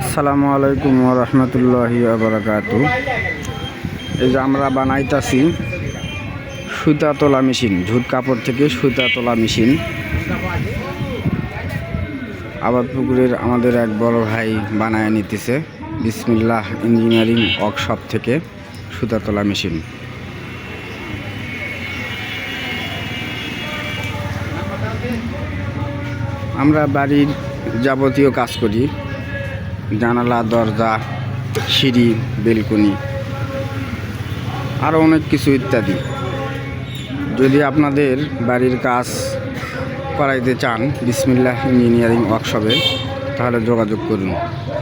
আসসালামু আলাইকুম রহমতুল্লাহি আবরাকাত এই যে আমরা বানাইতাছি সুতা তোলা মেশিন, ঝুট কাপড় থেকে সুতা তোলা মেশিন। আবাদ পুকুরের আমাদের এক বড় ভাই বানায় নিতেছে, বিসমিল্লাহ ইঞ্জিনিয়ারিং ওয়ার্কশপ থেকে সুতা তোলা মেশিন। আমরা বাড়ির যাবতীয় কাজ করি। জানালা, দরজা, সিঁড়ি, বেলকনি আরও অনেক কিছু ইত্যাদি। যদি আপনাদের বাড়ির কাজ করাইতে চান বিসমিল্লাহ ইঞ্জিনিয়ারিং ওয়ার্কশপে, তাহলে যোগাযোগ করুন।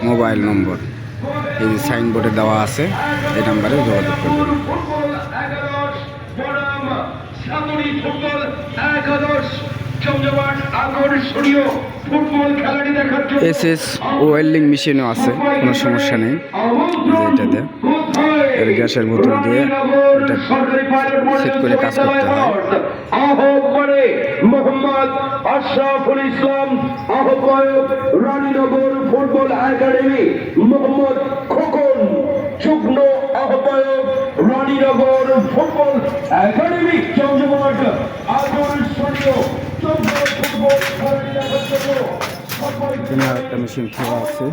মোবাইল নম্বর, এই সাইনবোর্ডে দেওয়া আছে, এই নাম্বারে যোগাযোগ করুন। এস এস ওয়েল্ডিং মেশিনও আছে কোনো সমস্যা নেই। এটাতে এর গ্যাসের বোতল দিয়ে এটা সেট করে কাজ করতে হয়। আহ্বানে মোহাম্মদ আশরাফুল ইসলাম আহ্বায়ক রানীনগর ফুটবল একাডেমি মোহাম্মদ খোকন যুগ্ম আহ্বায়ক রানীনগর ফুটবল একাডেমি জমজমাট আকর্ষণীয় একটা মেশিন খোলা আছে।